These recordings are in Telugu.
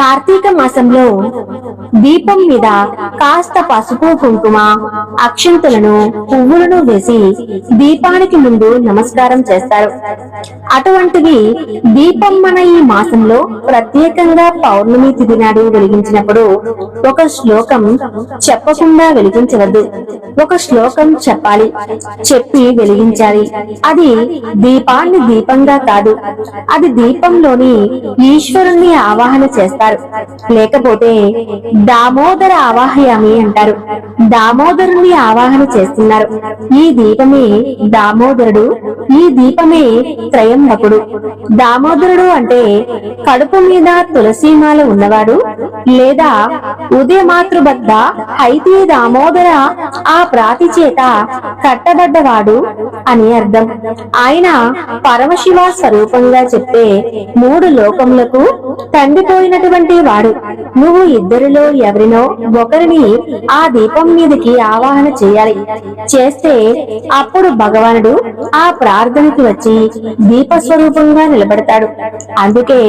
కార్తీక మాసంలో దీపం మీద కాస్త పసుపు కుంకుమ అక్షంతులను పువ్వులను వేసి దీపానికి ముందు నమస్కారం చేస్తారు. అటువంటివి దీపం మన ఈ మాసంలో ప్రత్యేకంగా పౌర్ణమి తిథి నాడు వెలిగించినప్పుడు ఒక శ్లోకం చెప్పకుండా వెలిగించవద్దు. ఒక శ్లోకం చెప్పాలి. చెప్పి వెలిగించాలి. అది దీపాన్ని దీపంగా కాదు. అది దీపంలోని ఈశ్వరుణ్ణి ఆవాహన చేస్తారు. లేకపోతే దామోదర ఆవాహయామి అంటారు. దామోదరుని ఆవాహన చేస్తున్నారు. ఈ దీపమే దామోదరుడు ఈ దీపమే త్రయంబకుడు. దామోదరుడు అంటే కడుపు మీద తులసీమాల ఉన్నవాడు లేదా ఉదయమాతృబద్ధ అయితే దామోదర ఆ ప్రాతి చేత కట్టబడ్డవాడు అని అర్థం. ఆయన పరమశివ స్వరూపంగా చెప్పే మూడు లోకములకు తండిపోయినటువంటి వాడు నువ్వు ఇద్దరిలో ఎవరినో ఒకరిని ఆ దీపం మీదకి ఆవాహన చేయాలి. చేస్తే అప్పుడు భగవానుడు ఆ ప్రార్థనకి వచ్చి దీప స్వరూపంగా నిలబడతాడు. అందుకే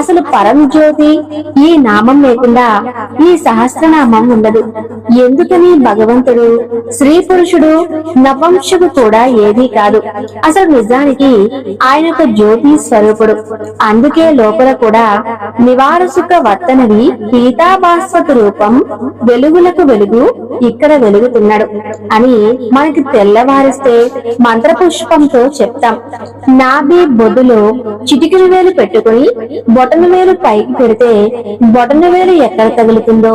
అసలు పరం జ్యోతి ఈ నామం లేకుండా ఈ సహస్రనామం ఉండదు. ఎందుకని భగవంతుడు స్త్రీ పురుషుడు నపంశుడు కూడా ఏదీ కాదు. అసలు నిజానికి ఆయన ఒక జ్యోతి స్వరూపుడు. అందుకే లోపల కూడా నివారసు వార్షిక వర్తనవి పీతాభాస్వత రూపం వెలుగులకు వెలుగు ఇక్కడ వెలుగుతున్నాడు అని మనకి తెల్లవారిస్తే మంత్రపుష్పంతో చెప్తాం. నాభి బొడ్డులో చిటికిన వేలు పెట్టుకుని బొటన వేలు పైకి పెడితే బొటన వేలు ఎక్కడ తగులుతుందో?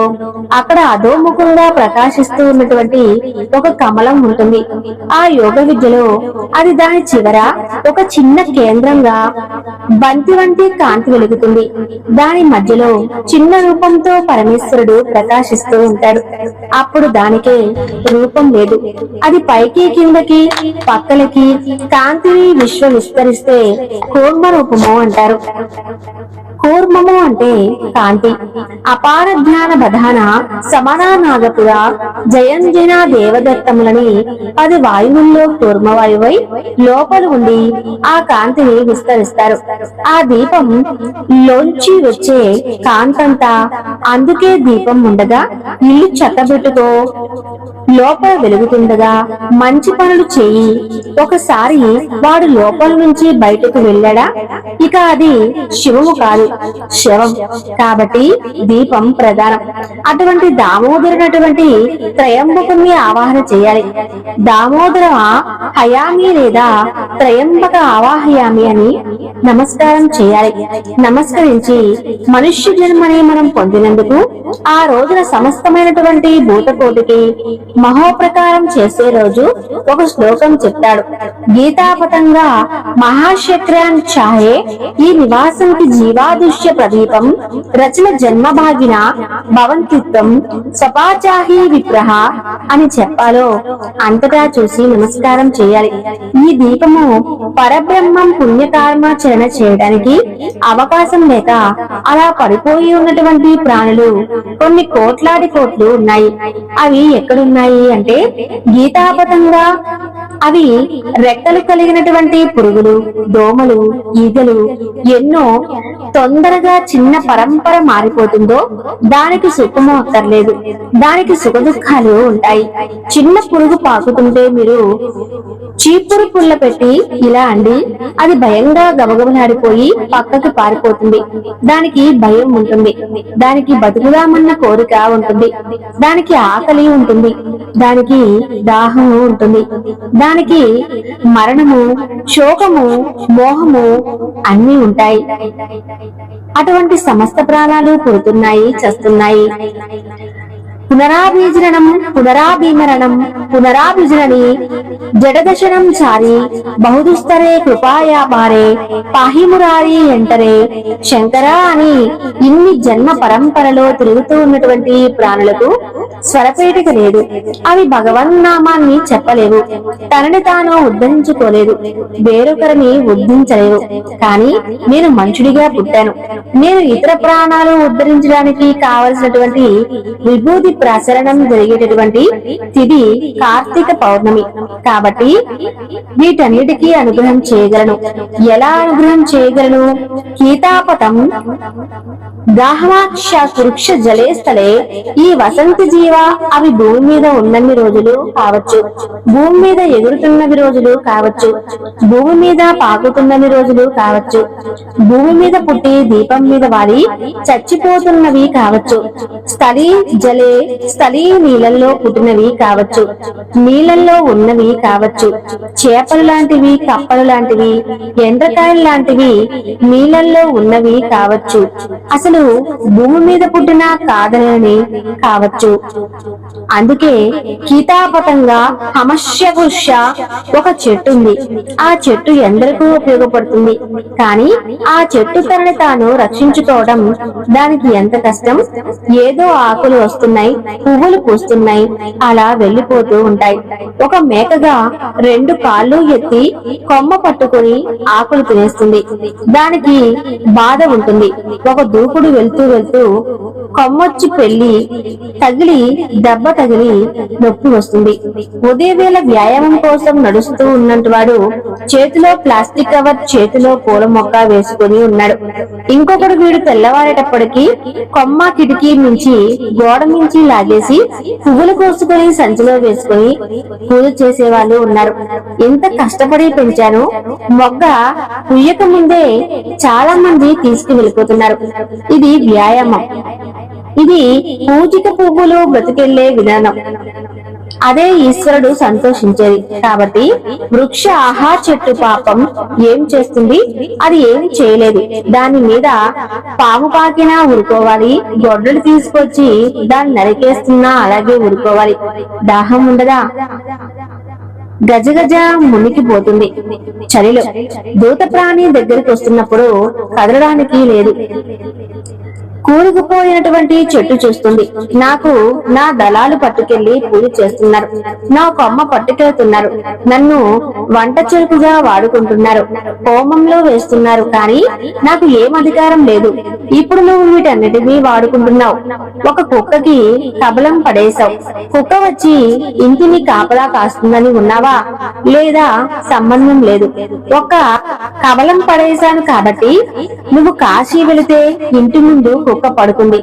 అక్కడ అధోముఖంగా ప్రకాశిస్తూ ఉన్నటువంటి ఒక కమలం ఉంటుంది. ఆ యోగ విద్యలో అది దాని చివర ఒక చిన్న కేంద్రంగా బంతి వంటి కాంతి వెలుగుతుంది. దాని మధ్యలో చిన్న రూపంతో పరమేశ్వరుడు ప్రకాశిస్తూ ఉంటాడు. అప్పుడు దానికే రూపం లేదు. అది పైకి కిందకి పక్కలకి కాంతిని విశ్వం విస్తరిస్తే కూర్మ రూపము అంటారు. కూర్మము అంటే కాంతి. అపార జ్ఞాన బధాన సమానానాగపుర జయంజన దేవదత్తములని పది వాయువుల్లో కూర్మవాయువై లోపల ఉండి ఆ కాంతిని విస్తరిస్తారు. ఆ దీపం లోంచి వచ్చే కాంతంతా అందుకే దీపం ఉండగా ఇల్లు చక్కబెట్టుకో లోపల వెలుగుతుండగా మంచి పనులు చేయి. ఒకసారి వాడు లోపల నుంచి బయటకు వెళ్ళాడా? ఇక అది శివము కాదు. శవం. కాబట్టి దీపం ప్రధానం. అటువంటి దామోదరునటువంటి త్రయంబకుని ఆవాహన చేయాలి. దామోదర హయామి లేదా త్రయంబక ఆవాహయామి అని నమస్కారం చేయాలి. నమస్కరించి మనుష్య జన్మని మనం పొందినందుకు ఆ రోజున సమస్తమైనటువంటి భూతకోటికి మహోప్రకారం చేసే రోజు ఒక శ్లోకం చెప్తాడు. గీతాపతంగా మహాశక్రాన్ ఛాయే ఈ నివాసంకి జీవాదుష్య ప్రదీపం రచన జన్మభాగిన భవంతిత్వం సపాచాహి విగ్రహ అని చెప్పాలో అంతటా చూసి నమస్కారం చేయాలి. ఈ దీపము పరబ్రహ్మం పుణ్యకర్మాచరణ చేయడానికి అవకాశం లేక అలా పడిపోయి ఉన్నటువంటి ప్రాణులు కొన్ని కోట్లాది కోట్లు ఉన్నాయి. అవి ఎక్కడున్నాయి అంటే గీతాపతంగా అవి రెక్కలు కలిగినటువంటి పురుగులు దోమలు ఈగలు ఎన్నో తొందరగా చిన్న పరంపర మారిపోతుందో దానికి సుఖము అక్కర్లేదు. దానికి సుఖ దుఃఖాలు ఉంటాయి. చిన్న పురుగు పాకుతుంటే మీరు చీపురు పుల్ల పెట్టి ఇలా అండి. అది భయంగా గబగబలాడిపోయి పక్కకి పారిపోతుంది. దానికి భయం ఉంటుంది. దానికి బతుకుదామన్న కోరిక ఉంటుంది. దానికి ఆకలి ఉంటుంది. దానికి దాహము ఉంటుంది. దానికి మరణము శోకము మోహము అన్ని ఉంటాయి. అటువంటి సమస్త ప్రాణాలు పుడుతున్నాయి చస్తున్నాయి. పునరాభీజనం పునరాభీమరణం పునరాభిజనని జడదశనం చారి బహుదుస్తరే కృపాయాపారే పాహిమురారి ఎంటరే. శంకర అని ఇన్ని జన్మ పరంపరలో తిరుగుతూ ఉన్నటువంటి ప్రాణులకు స్వరపేటిక లేదు అవి భగవన్నామాన్ని చెప్పలేవు. తనని తాను ఉద్ధరించుకోలేదు. వేరొకరిని ఉద్ధరించలేవు. కానీ నేను మనుషుడిగా పుట్టాను. నేను ఇతర ప్రాణాలు ఉద్ధరించడానికి కావలసినటువంటి విభూతి ప్రసరణం జరిగేటటువంటి తిది కార్తీక పౌర్ణమి. కాబట్టి వీటన్నిటికీ అనుగ్రహం చేయగలను. ఎలా అనుగ్రహం చేయగలను? కీతాపతం దాహవాక్ష వృక్ష జలే స్థలే ఈ వసంత జీవ అవి భూమి మీద ఉన్నన్ని రోజులు కావచ్చు. భూమి మీద ఎగురుతున్నవి రోజులు కావచ్చు. భూమి మీద పాకుతున్నవి రోజులు కావచ్చు. భూమి మీద పుట్టి దీపం మీద వాలి చచ్చిపోతున్నవి కావచ్చు. స్థలి జలే స్థలీయ నీళ్ళల్లో పుట్టినవి కావచ్చు నీళ్ళల్లో ఉన్నవి కావచ్చు చేపలు లాంటివి కప్పలు లాంటివి ఎండ్రకాయలు లాంటివి నీళ్ళల్లో ఉన్నవి కావచ్చు. అసలు భూమి మీద పుట్టిన కాదనని కావచ్చు. అందుకే కీతాపతంగా హమస్యపుష్య ఒక చెట్టు ఉంది. ఆ చెట్టు ఎందరికీ ఉపయోగపడుతుంది. కానీ ఆ చెట్టు తనని తాను రక్షించుకోవడం దానికి ఎంత కష్టం? ఏదో ఆకులు వస్తున్నాయి. పువ్వులు పూస్తున్నాయి అలా వెళ్ళిపోతూ ఉంటాయి. ఒక మేకగా రెండు కాళ్ళు ఎత్తి కొమ్మ పట్టుకొని ఆకులు తినేస్తుంది. దానికి బాధ ఉంటుంది. ఒక దూకుడు వెళ్తూ వెళ్తూ కొమ్మొచ్చి పెళ్ళి తగిలి దెబ్బ తగిలి నొప్పి వస్తుంది. ఉదయవేళ వ్యాయామం కోసం నడుస్తూ ఉన్నట్టు చేతిలో ప్లాస్టిక్ కవర్ చేతిలో పూల మొక్క వేసుకుని ఉన్నాడు. ఇంకొకడు వీడు తెల్లవారేటప్పటికి కొమ్మ కిటికీ నుంచి గోడ నుంచి లాగేసి పువ్వులు కోసుకొని సంచిలో వేసుకుని పూజ చేసే వాళ్ళు ఉన్నారు. ఎంత కష్టపడి పెంచాను మొగ్గ పుయ్యక ముందే చాలా మంది తీసుకు వెళ్ళిపోతున్నారు. ఇది వ్యాయామం. ఇది పూజిక పువ్వులు బ్రతికెళ్ళే విధానం. అదే ఈశ్వరుడు సంతోషించేది. కాబట్టి వృక్ష ఆహా చెట్టు పాపం ఏం చేస్తుంది? అది ఏమి చేయలేదు. దాని మీద పాము పాకినా ఉరుకోవాలి గొడ్డలు తీసుకొచ్చి దాన్ని నరికేస్తున్నా అలాగే ఉరుకోవాలి దాహం ఉండదా? గజగజ మునిగిపోతుంది చలిలో దూత ప్రాణి దగ్గరికి వస్తున్నప్పుడు కదలడానికి లేదు. కూరుకుపోయినటువంటి చెట్టు చూస్తుంది. నాకు నా దళాలు పట్టుకెళ్ళి పూజ చేస్తున్నారు. నా కొమ్మ పట్టుకెళ్తున్నారు. నన్ను వంట చెరుకుగా వాడుకుంటున్నారు. హోమంలో వేస్తున్నారు. కానీ నాకు ఏం అధికారం లేదు. ఇప్పుడు నువ్వు వీటన్నిటినీ వాడుకుంటున్నావు. ఒక కుక్కకి కబలం పడేశావు. కుక్క వచ్చి ఇంటిని కాపలా కాస్తుందని ఉన్నావా? లేదా సంబంధం లేదు. ఒక కబలం పడేశాను కాబట్టి నువ్వు కాశీ వెళితే ఇంటి ముందు కుక్క పడుకుంది.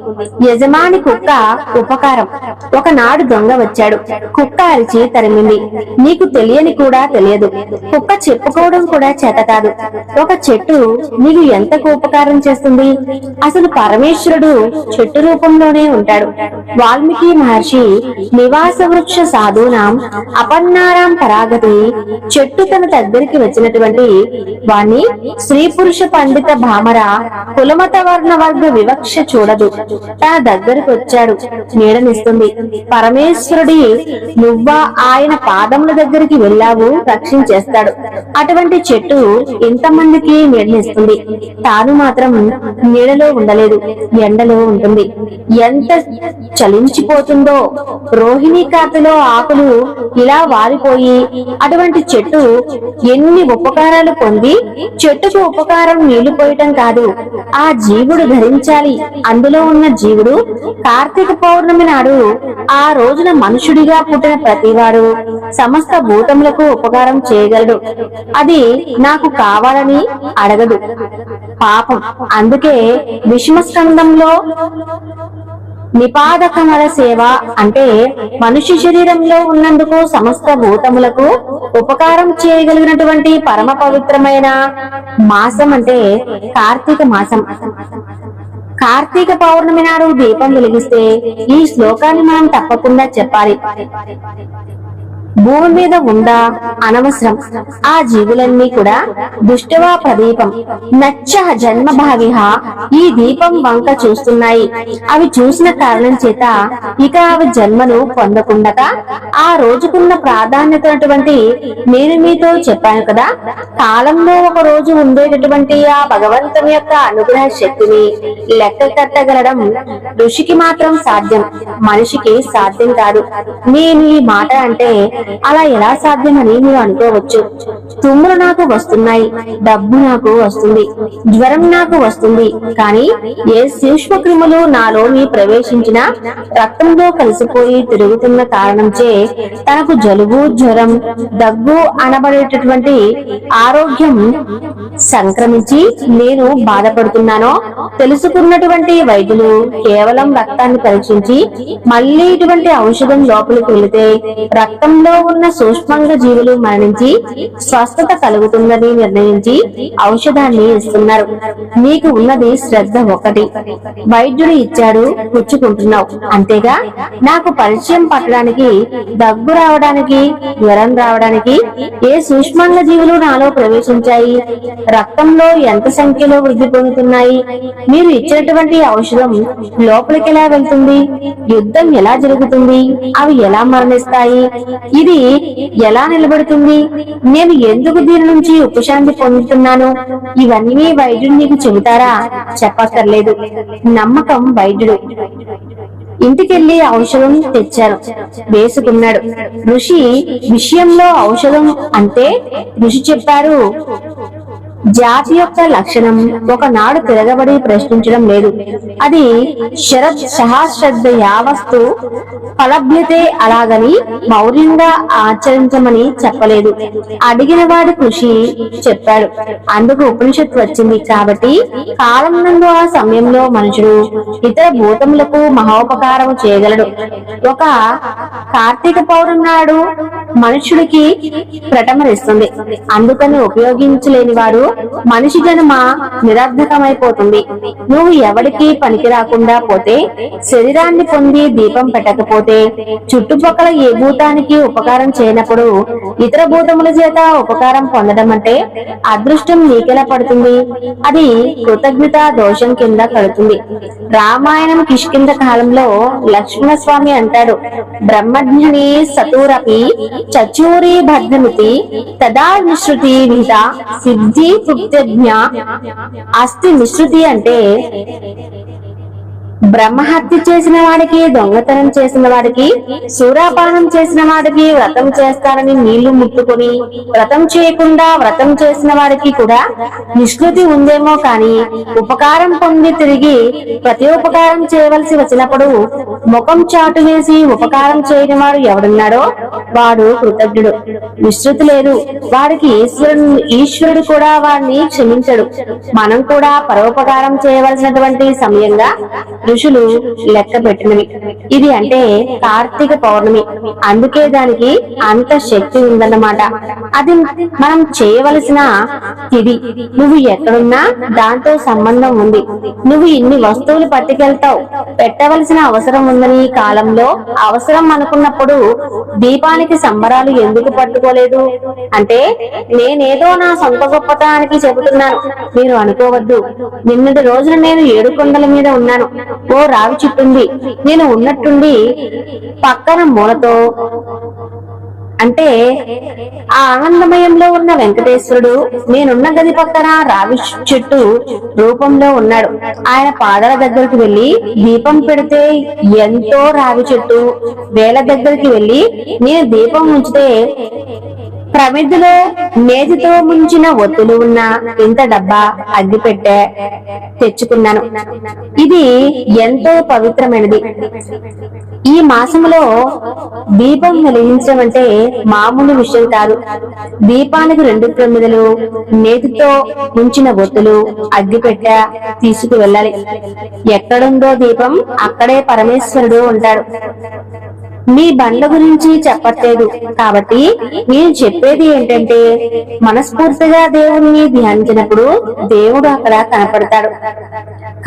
యజమాని కుక్క ఉపకారం. ఒకనాడు దొంగ వచ్చాడు. కుక్క అరిచి తరిమింది. నీకు తెలియని కూడా తెలియదు. కుక్క చెప్పుకోవడం కూడా చేత కాదు. ఒక చెట్టు నీకు ఎంతకు ఉపకారం చేస్తుంది? అసలు పరమేశ్వరుడు చెట్టు రూపంలోనే ఉంటాడు. వాల్మీకి మహర్షి నివాస వృక్ష సాధూనాం అపన్నారాం పరాగతి చెట్టు తన దగ్గరికి వచ్చినటువంటి వాణ్ణి స్త్రీ పురుష పండిత భామర కులమత వర్ణ వర్గ వివక్ష చూడదు. తన దగ్గరకు వచ్చాడు. నీడనిస్తుంది. పరమేశ్వరుడి నువ్వా ఆయన పాదముల దగ్గరికి వెళ్ళావు? రక్షించేస్తాడు. అటువంటి చెట్టు ఎంతమందికి నీడనిస్తుంది. తాను మాత్రం నీడలో ఉండలేదు. ఎండలో ఉంటుంది. ఎంత చలించిపోతుందో. రోహిణి కాతలో ఆకులు ఇలా వారిపోయి అటువంటి చెట్టు ఎన్ని ఉపకారాలు పొంది చెట్టుకు ఉపకారం నీళ్ళు పోయటం కాదు. ఆ జీవుడు ధరించాలి. అందులో ఉన్న జీవుడు కార్తీక పౌర్ణమి నాడు ఆ రోజున మనుషుడిగా పుట్టిన ప్రతివాడు సమస్త భూతములకు ఉపకారం చేయగలడు. అది నాకు కావాలని అడగదు. పాపం. అందుకే విషమస్కందంలో నిపాదకమల సేవ అంటే మనిషి శరీరంలో ఉన్నందుకు సమస్త భూతములకు ఉపకారం చేయగలిగినటువంటి పరమ పవిత్రమైన మాసం అంటే కార్తీక మాసం. కార్తీక పౌర్ణమి నాడు దీపం వెలిగిస్తే ఈ శ్లోకాన్ని మనం తప్పకుండా చెప్పాలి. భూమి మీద ఉందా అనవసరం. ఆ జీవులన్నీ కూడా దుష్టవా ప్రదీపం. నచ్చ జన్మభావిహ ఈ దీపం వంక చూస్తున్నాయి. అవి చూసిన కారణం చేత ఇక అవి జన్మను పొందకుండగా ఆ రోజుకున్న ప్రాధాన్యతటువంటి నేను మీతో చెప్పాను కదా. కాలంలో ఒక రోజు ఉండేటటువంటి ఆ భగవంతుని యొక్క అనుగ్రహ శక్తిని లెక్క కట్టగలడం ఋషికి మాత్రం సాధ్యం. మనిషికి సాధ్యం కాదు. నేను ఈ మాట అంటే అలా ఎలా సాధ్యమని మీరు అనుకోవచ్చు. తుమ్ములు నాకు వస్తున్నాయి డబ్బు నాకు వస్తుంది జ్వరం నాకు వస్తుంది. కానీ ఏ సూక్ష్మక్రిములు నాలోని ప్రవేశించిన రక్తంలో కలిసిపోయి తిరుగుతున్న కారణంచే తనకు జలుబు జ్వరం దగ్గు అనబడేటటువంటి ఆరోగ్యం సంక్రమించి నేను బాధపడుతున్నానో తెలుసుకున్నటువంటి వైద్యులు కేవలం రక్తాన్ని పరీక్షించి మళ్ళీ ఇటువంటి ఔషధం లోపలికి వెళితే రక్తంలో ఉన్న సూక్ష్మంగ జీవులు మరణించి స్వస్థత కలుగుతుందని నిర్ణయించి ఔషధాన్ని ఇస్తున్నారు. నీకు ఉన్నది శ్రద్ధ ఒకటి వైద్యుడు ఇచ్చాడు పుచ్చుకుంటున్నావు. అంతేగా? నాకు పరిచయం పట్టడానికి దగ్గు రావడానికి జ్వరం రావడానికి ఏ సూక్ష్మంగ జీవులు నాలో ప్రవేశించాయి? రక్తంలో ఎంత సంఖ్యలో వృద్ధి పొందుతున్నాయి? మీరు ఇచ్చినటువంటి ఔషధం లోపలికి ఎలా వెళ్తుంది? యుద్ధం ఎలా జరుగుతుంది? అవి ఎలా మరణిస్తాయి? ఇది ఎలా నిలబడుతుంది? నేను ఎందుకు దీని నుంచి ఉపశాంతి పొందుతున్నాను? ఇవన్నీ వైద్యుడు నీకు చెబుతారా? చెప్పక్కర్లేదు. నమ్మకం వైద్యుడు. ఇంటికెళ్ళి ఔషధం తెచ్చారు. వేసుకున్నాడు. ఋషి విషయంలో ఔషధం అంటే ఋషి చెప్పారు జాతి యొక్క లక్షణం ఒకనాడు తిరగబడి ప్రశ్నించడం లేదు. అది శరత్ సహాశ్రద్ధ యావస్తు ఫలభ్యతే అలాగని మౌర్యంగా ఆచరించమని చెప్పలేదు. అడిగిన వాడి కృషి చెప్పాడు. అందుకు ఉపనిషత్తు వచ్చింది కాబట్టి కాలం నందు ఆ సమయంలో మనుషుడు ఇతర భూతములకు మహోపకారం చేయగలడు. ఒక కార్తీక పౌర్ణమి నాడు మనుషుడికి ప్రటమరిస్తుంది అందుకని ఉపయోగించలేని వారు మనిషి జన్మ నిరర్ధకమైపోతుంది. నువ్వు ఎవడికి పనికి రాకుండా పోతే శరీరాన్ని పొంది దీపం పెట్టకపోతే చుట్టుపక్కల ఏ భూతానికి ఉపకారం చేయనప్పుడు ఇతర భూతముల చేత ఉపకారం పొందడం అంటే అదృష్టం నీకెలా పడుతుంది? అది కృతజ్ఞత దోషం కింద కడుతుంది. రామాయణం కిష్కింద కాలంలో లక్ష్మణస్వామి అంటాడు బ్రహ్మజ్ఞని సతూరపి చచూరి భద్రమితి తదా విశ్రుతి విధ సిద్ధి కృత్యజ్ఞ అస్థి నిశ్రుతి అంటే బ్రహ్మహత్య చేసిన వాడికి దొంగతనం చేసిన వాడికి సూరాపానం చేసిన వాడికి వ్రతం చేస్తారని నీళ్ళు ముట్టుకుని వ్రతం చేయకుండా వ్రతం చేసిన వాడికి కూడా నిష్కృతి ఉందేమో కాని ఉపకారం పొంది తిరిగి ప్రతి ఉపకారం చేయవలసి వచ్చినప్పుడు ముఖం చాటు వేసి ఉపకారం చేయని వాడు ఎవడున్నాడో వాడు కృతజ్ఞుడు. నిశ్చితి లేదు. వాడికి ఈశ్వరుడు ఈశ్వరుడు కూడా వాడిని క్షమించడు. మనం కూడా పరోపకారం చేయవలసినటువంటి సమయంగా ఋషులు లెక్క పెట్టినవి. ఇది అంటే కార్తీక పౌర్ణమి. అందుకే దానికి అంత శక్తి ఉందన్నమాట. అది మనం చేయవలసిన తిది. నువ్వు ఎక్కడున్నా దాంతో సంబంధం ఉంది. నువ్వు ఇన్ని వస్తువులు పట్టుకెళ్తావు. పెట్టవలసిన అవసరం ఉందని ఈ కాలంలో అవసరం అనుకున్నప్పుడు దీపానికి సంబరాలు ఎందుకు పట్టుకోలేదు? అంటే నేనేదో నా సొంత గొప్పతనానికి చెబుతున్నాను. మీరు అనుకోవద్దు. నిన్నటి రోజున నేను ఏడు కొండల మీద ఉన్నాను. ఓ రావి చుట్టుంది నేను ఉన్నట్టుండి పక్కన మూలతో అంటే ఆ ఆనందమయంలో ఉన్న వెంకటేశ్వరుడు నేనున్న గది పక్కన రావి చెట్టు రూపంలో ఉన్నాడు. ఆయన పాదాల దగ్గరికి వెళ్ళి దీపం పెడితే ఎంతో రావి చెట్టు వేల దగ్గరికి వెళ్ళి నేను దీపం ఉంచితే ప్రమిదిలో నేతితో ముంచిన ఒత్తులు ఉన్న ఇంత డబ్బా అగ్గిపెట్టె తెచ్చుకున్నాను. ఇది ఎంతో పవిత్రమైనది. ఈ మాసములో దీపం వెలిగించడం అంటే మామూలు విషయం కాదు. దీపానికి రెండు ప్రమిదలు నేతితో ముంచిన ఒత్తులు అగ్గిపెట్ట తీసుకు వెళ్ళాలి ఎక్కడుందో దీపం అక్కడే పరమేశ్వరుడు ఉంటాడు. మీ బండ్ల గురించి చెప్పట్లేదు. కాబట్టి నేను చెప్పేది ఏంటంటే మనస్ఫూర్తిగా దేవుణ్ణి ధ్యానించినప్పుడు దేవుడు అక్కడ కనపడతాడు.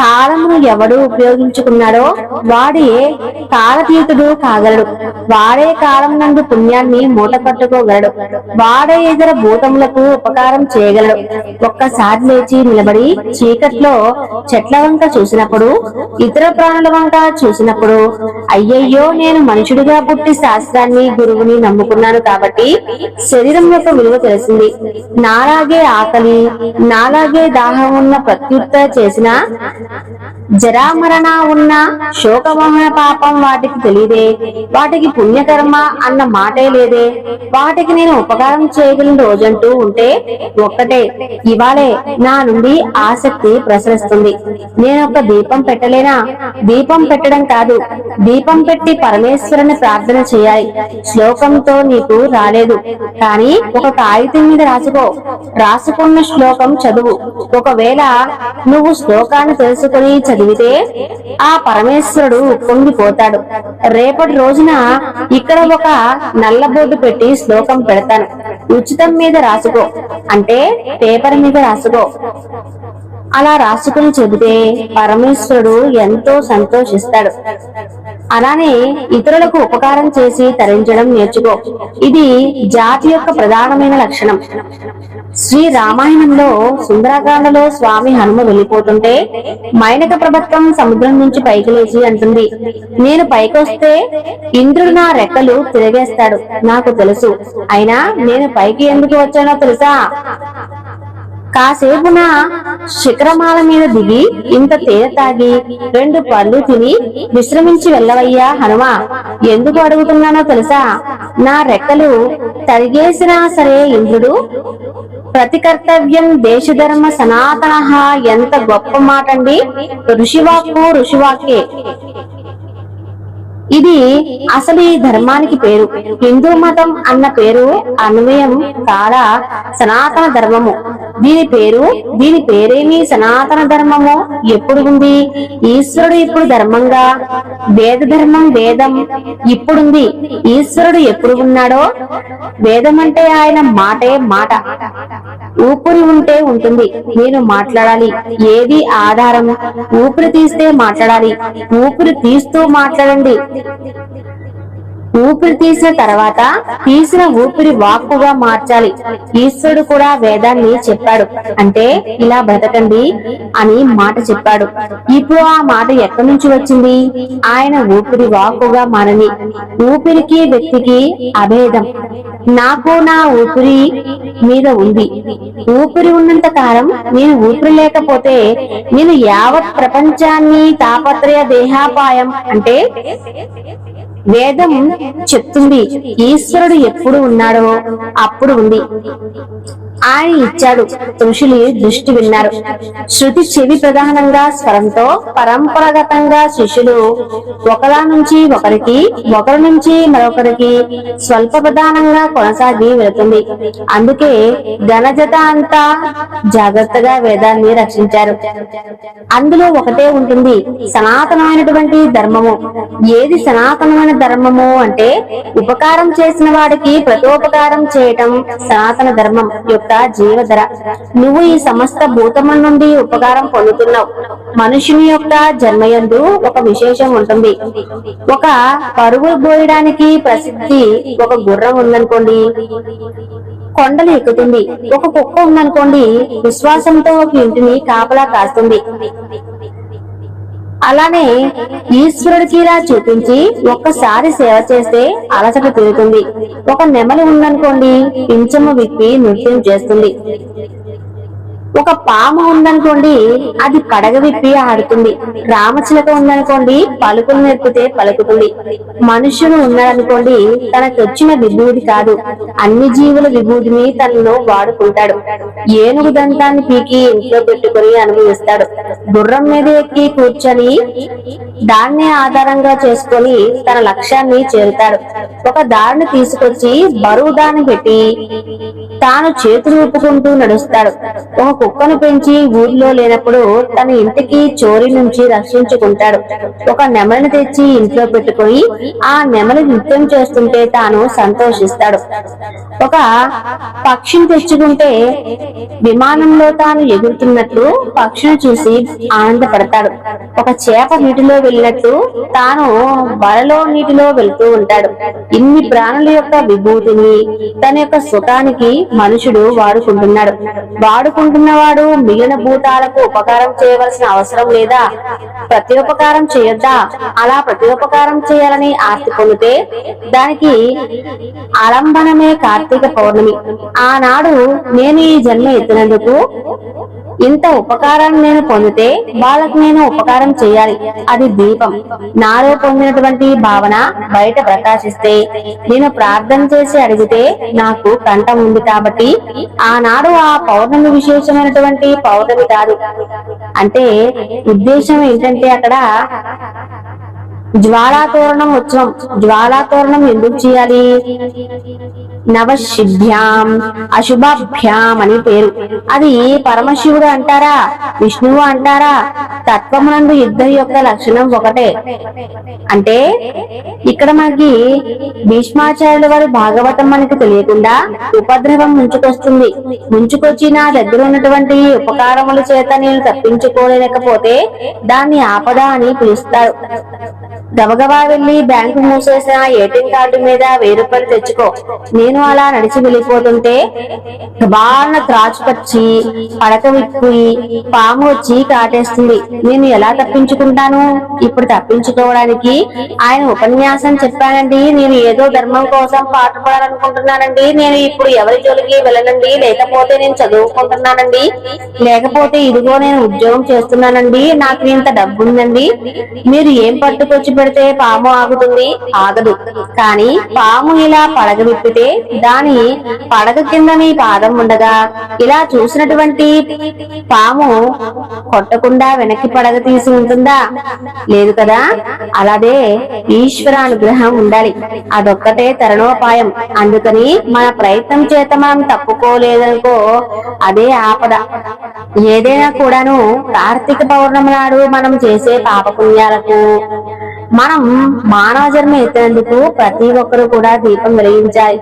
కాలమును ఎవడు ఉపయోగించుకున్నాడో వాడే కాలతీతుడు కాగలడు. వాడే కాలం నందు పుణ్యాన్ని మూట కట్టుకోగలడు వాడే ఇతర భూతములకు ఉపకారం చేయగలడు. ఒక్కసారి లేచి నిలబడి చీకట్లో చెట్ల వంక చూసినప్పుడు ఇతర ప్రాణుల వంక చూసినప్పుడు అయ్యయ్యో నేను మనుషుడు మనుషుడిగా పుట్టి శాస్త్రాన్ని గురువుని నమ్ముకున్నాను కాబట్టి శరీరం యొక్క విలువ తెలిసింది. నాలాగే ఆకలి నాలాగే దాహం ఉన్న ప్రత్యుత్త చేసిన జరామరణ ఉన్న శోకమోహన పాపం వాటికి తెలియదే. వాటికి పుణ్యకర్మ అన్న మాటే లేదే. వాటికి నేను ఉపకారం చేయగలిగిన రోజంటూ ఉంటే ఒక్కటే. ఇవాళే నా నుండి ఆసక్తి ప్రసరిస్తుంది. నేను ఒక దీపం పెట్టలేనా? దీపం పెట్టడం కాదు. దీపం పెట్టి పరమేశ్వరుని ప్రార్థన చేయాలి. శ్లోకంతో నీకు రాలేదు. కానీ ఒక కాగితం మీద రాసుకో. రాసుకున్న శ్లోకం చదువు. ఒకవేళ నువ్వు శ్లోకాన్ని తెలుసుకుని చదివితే ఆ పరమేశ్వరుడు పొంగిపోతాడు. రేపటి రోజున ఇక్కడ ఒక నల్ల బోర్డు పెట్టి శ్లోకం పెడతాను. ఉచితం మీద రాసుకో. అంటే పేపర్ మీద రాసుకో. అలా రాసుకుని చెబితే పరమేశ్వరుడు ఎంతో సంతోషిస్తాడు. అలానే ఇతరులకు ఉపకారం చేసి తరించడం నేర్చుకో. ఇది జాతి యొక్క ప్రధానమైన లక్షణం. శ్రీ రామాయణంలో సుందరాకాండలో స్వామి హనుమ వెళ్ళిపోతుంటే మైనక ప్రభుత్వం సముద్రం నుంచి పైకి లేచి అంటుంది నేను పైకొస్తే ఇంద్రుడు నా రెక్కలు తిరగేస్తాడు నాకు తెలుసు. అయినా నేను పైకి ఎందుకు వచ్చానో తెలుసా? కాసేపున శిఖరమాల మీద దిగి ఇంత తేనె తాగి రెండు పళ్ళు తిని విశ్రమించి వెళ్ళవయ్యా హనుమ. ఎందుకు అడుగుతున్నానో తెలుసా? నా రెక్కలు తరిగేసినా సరే ఇంద్రుడు ప్రతికర్తవ్యం దేశధర్మ సనాతన ఎంత గొప్ప మాట అండి ఋషివాక్కు. ఋషివాక్యే ఇది అసలు ఈ ధర్మానికి పేరు. హిందూ మతం అన్న పేరు అన్వయం చాలా సనాతన ధర్మము. దీని పేరు దీని పేరేమి సనాతన ధర్మము? ఎప్పుడు ఉంది? ఈశ్వరుడు ఇప్పుడు ధర్మంగా? వేద ధర్మం వేదం. ఇప్పుడుంది. ఈశ్వరుడు ఎప్పుడు ఉన్నాడో? వేదం అంటే ఆయన మాటే మాట. ఊపిరి ఉంటే ఉంటుంది. నేను మాట్లాడాలి. ఏది ఆధారం? ఊపిరి తీస్తే మాట్లాడాలి. ఊపిరి తీస్తూ మాట్లాడండి. 立立立。ఊపిరి తీసిన తర్వాత తీసిన ఊపిరి వాక్కుగా మార్చాలి. ఈశ్వరుడు కూడా వేదాన్ని చెప్పాడు. అంటే ఇలా బ్రతకండి అని మాట చెప్పాడు. ఇప్పుడు ఆ మాట ఎక్కడి నుంచి వచ్చింది? ఆయన ఊపిరి వాక్కుగా మారని ఊపిరికి వ్యక్తికి అభేదం. నాకు నా ఊపిరి మీద ఉంది. ఊపిరి ఉన్నంత కాలం నేను ఊపిరి లేకపోతే నేను యావత్ ప్రపంచాన్ని తాపత్రయ దేహాపాయం. అంటే వేదం చెప్తుంది ఈశ్వరుడు ఎప్పుడు ఉన్నాడో అప్పుడు ఉంది. ఆయన ఇచ్చాడు. ఋషులు దృష్టి విన్నారు. శృతి చెవి ప్రధానంగా స్వరంతో పరంపరాగతంగా శిష్యులు ఒకలా నుంచి ఒకరికి ఒకరి నుంచి మరొకరికి స్వల్ప ప్రధానంగా కొనసాగి వెళుతుంది. అందుకే ఘనజత అంతా జాగ్రత్తగా వేదాన్ని రక్షించారు. అందులో ఒకటే ఉంటుంది సనాతనమైనటువంటి ధర్మము. ఏది సనాతనమైన ధర్మము అంటే ఉపకారం చేసిన వాడికి ప్రతోపకారం చేయటం సనాతన ధర్మం యొక్క జీవధర. నువ్వు ఈ సమస్త భూతముల నుండి ఉపకారం పొందుతున్నావు. మనుషుని యొక్క జన్మయందు ఒక విశేషం ఉంటుంది. ఒక పరుగు పోయడానికి ప్రసిద్ధి ఒక గుర్రం ఉందనుకోండి కొండలు ఎక్కుతుంది. ఒక కుక్క ఉందనుకోండి విశ్వాసంతో ఒక ఇంటిని కాపలా కాస్తుంది. అలానే ఈశ్వరుడికి ఇలా చూపించి ఒక్కసారి సేవ చేస్తే అలసట తీరుతుంది. ఒక నెమలి ఉందనుకోండి పింఛము విప్పి నృత్యం చేస్తుంది. ఒక పాము ఉందనుకోండి అది కడగ విప్పి ఆడుతుంది. రామచిలక ఉందనుకోండి పలుకులు నేర్పితే పలుకుతుంది. మనుషులు ఉన్నాడనుకోండి తనకు వచ్చిన విభూతి కాదు. అన్ని జీవుల విభూతిని తనలో వాడుకుంటాడు. ఏనుగు దంతాన్ని పీకి ఇంట్లో పెట్టుకుని అనుభవిస్తాడు. గుర్రం మీద ఎక్కి కూర్చొని దాన్నే ఆధారంగా చేసుకొని తన లక్ష్యాన్ని చేరుతాడు. ఒక దారిని తీసుకొచ్చి బరువు దాన్ని పెట్టి తాను చేతులు ఊపుకుంటూ నడుస్తాడు. ఒక కుక్కను పెంచి ఊర్లో లేనప్పుడు తన ఇంటికి చోరీ నుంచి రక్షించుకుంటాడు. ఒక నెమలిని తెచ్చి ఇంట్లో పెట్టుకుని ఆ నెమలి నృత్యం చేస్తుంటే తాను సంతోషిస్తాడు. ఒక పక్షిని తెచ్చుకుంటే విమానంలో తాను ఎగురుతున్నట్లు పక్షిని చూసి ఆనందపడతాడు. ఒక చేప నీటిలో వెళ్ళినట్టు తాను వలలో నీటిలో వెళ్తూ ఉంటాడు. ఇన్ని ప్రాణుల యొక్క విభూతిని తన యొక్క సుఖానికి మనుషుడు వాడుకుంటున్నాడు. ఉన్నవాడు మిగిలిన భూతాలకు ఉపకారం చేయవలసిన అవసరం లేదా ప్రత్యుపకారం చేయొద్దా? అలా ప్రత్యుపకారం చేయాలని ఆస్తి పొందితే దానికి ఆలంబనమే కార్తీక పౌర్ణమి. ఆనాడు నేను ఈ జన్మ ఎత్తినందుకు ఇంత ఉపకారాన్ని నేను పొందితే వాళ్ళకి నేను ఉపకారం చేయాలి. అది దీపం. నాలో పొందినటువంటి భావన బయట ప్రకాశిస్తే నేను ప్రార్థన చేసి అడిగితే నాకు కంఠం ఉంది కాబట్టి ఆనాడు ఆ పౌర్ణమి విశేషమైనటువంటి పౌర్ణమి కాదు అంటే ఉద్దేశం ఏంటంటే అక్కడ జ్వాలాతోరణం ఉత్సవం జ్వాలాతోరణం ఎందుకు చేయాలి? నవశిభ్యాం అశుభాభ్యాం అని పేరు. అది పరమశివుడు అంటారా? విష్ణువు అంటారా? తత్వమునందు ఇద్దరి యొక్క లక్షణం ఒకటే. అంటే ఇక్కడ మనకి భీష్మాచార్యుల వారి భాగవతం మనకి తెలియకుండా ఉపద్రవం ముంచుకొస్తుంది. ముంచుకొచ్చి నా దగ్గర ఉన్నటువంటి ఉపకారముల చేత నేను తప్పించుకోలేకపోతే దాన్ని ఆపద అని పిలుస్తారు. గబగబా వెళ్ళి బ్యాంకు మూసేసిన ఏటీఎం కార్డు మీద వెయ్యి రూపాయలు తెచ్చుకో. నేను అలా నడిచి వెళ్ళిపోతుంటే బాగా త్రాచుపచ్చి పడక విప్పి పాము వచ్చి కాటేస్తుంది. నేను ఎలా తప్పించుకుంటాను? ఇప్పుడు తప్పించుకోవడానికి ఆయన ఉపన్యాసం చెప్పానండి. నేను ఏదో ధర్మం కోసం పాటుపడాలనుకుంటున్నానండి. నేను ఇప్పుడు ఎవరి జోలికి వెళ్ళనండి. లేకపోతే నేను చదువుకుంటున్నానండి. లేకపోతే ఇదిగో నేను ఉద్యోగం చేస్తున్నానండి. నాకు ఇంత డబ్బు ఉందండి మీరు ఏం పట్టుకొచ్చి పెడితే పాము ఆగుతుంది? ఆగదు. కానీ పాము ఇలా పడగ విప్పితే దాని పడగ కింద మీ పాదం ఉండగా ఇలా చూసినటువంటి పాము కొట్టకుండా వెనక్కి పడగ తీసి ఉంటుందా? లేదు కదా? అలాగే ఈశ్వరానుగ్రహం ఉండాలి. అదొక్కటే తరుణోపాయం. అందుకని మన ప్రయత్నం చేత మనం తప్పుకోలేదనుకో అదే ఆపద. ఏదైనా కూడాను కార్తీక పౌర్ణమి నాడు మనం చేసే పాపపుణ్యాలకు మనం మానవ జన్మ ఎత్తేందుకు ప్రతి ఒక్కరూ కూడా దీపం వెలిగించాలి.